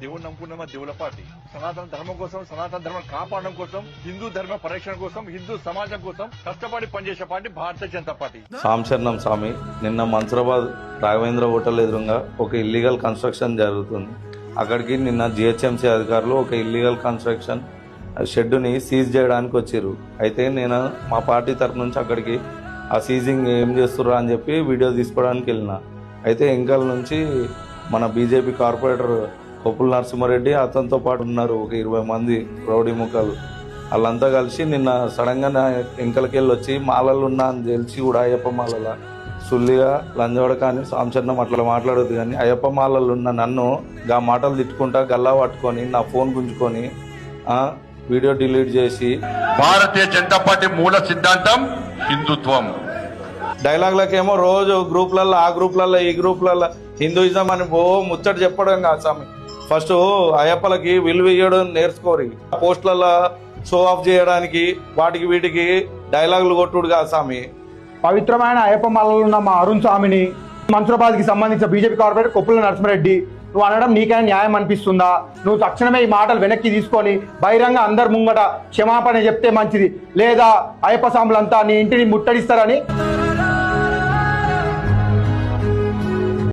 దేవుడు నమ్ముకున్నామా? దేవుల పార్టీ. సనాతన ధర్మం కోసం సనాతన ధర్మం కాపాడడం కోసం హిందూ ధర్మ పరిరక్షణ కోసం హిందూ సమాజం కోసం కష్టపడి పనిచేసే పార్టీ భారతీయ జనతా పార్టీ. సాంశరణం స్వామి నిన్న మన్సరాబాద్ రాఘవేంద్ర హోటల్ ఎదురుగా ఒక ఇల్లీగల్ కన్స్ట్రక్షన్ జరుగుతుంది. అక్కడికి నిన్న జిహెచ్ఎంసీ అధికారులు ఒక ఇల్లీగల్ కన్స్ట్రక్షన్ షెడ్డుని సీజ్ చేయడానికి వచ్చారు అయితే నేను మా పార్టీ తరఫు నుంచి అక్కడికి ఆ సీజింగ్ ఏం చేస్తుర్రా అని చెప్పి వీడియో తీసుకోవడానికి వెళ్ళిన. అయితే ఎంకల్ నుంచి మన బీజేపీ కార్పొరేటర్ కొప్పుల నరసింహారెడ్డి అతనితో పాటు ఉన్నారు ఒక ఇరవై మంది రౌడీ ముఖాలు వాళ్ళంతా కలిసి నిన్న సడన్గా నా ఎంకలకి వెళ్ళి వచ్చి మాలలు ఉన్నా అని తెలిసి కూడా అయ్యప్ప మాలల సుల్లిగా లంజోడ కానీ సాంచరణం అట్లా మాట్లాడదు కానీ అయ్యప్ప మాలలు ఉన్న నన్ను గా మాటలు తిట్టుకుంటా గల్లా పట్టుకొని నా ఫోన్ గుంజుకొని వీడియో డిలీట్ చేసి భారతీయ జనతా పార్టీ మూల సిద్ధాంతం హిందుత్వం. డైలాగ్లకేమో రోజు గ్రూప్లలో ఆ గ్రూప్లలో ఈ గ్రూప్లలో హిందూయిజం అని ఓ ముచ్చట చెప్పడం కాదు స్వామి. ఫస్ట్ అయ్యప్పలకి విలువ ఇవ్వడం నేర్చుకోరి. పోస్టులలో షో ఆఫ్ చేయడానికి వాటికి వీటికి డైలాగులు కొట్టుడు కాదు స్వామి. పవిత్రమైన అయ్యప్ప మాలలో ఉన్న మా అరుణ్ స్వామిని మన్సూరాబాద్కి సంబంధించిన బీజేపీ కార్పొరేటర్ కొప్పుల నరసింహారెడ్డి నువ్వు అనడం నీకైనా న్యాయం అనిపిస్తుందా? నువ్వు తక్షణమే ఈ మాటలు వెనక్కి తీసుకొని బహిరంగ అందరి ముంగట క్షమాపణ చెప్తే మంచిది. లేదా అయ్యప్ప స్వాములంతా నీ ఇంటిని ముట్టడిస్తారని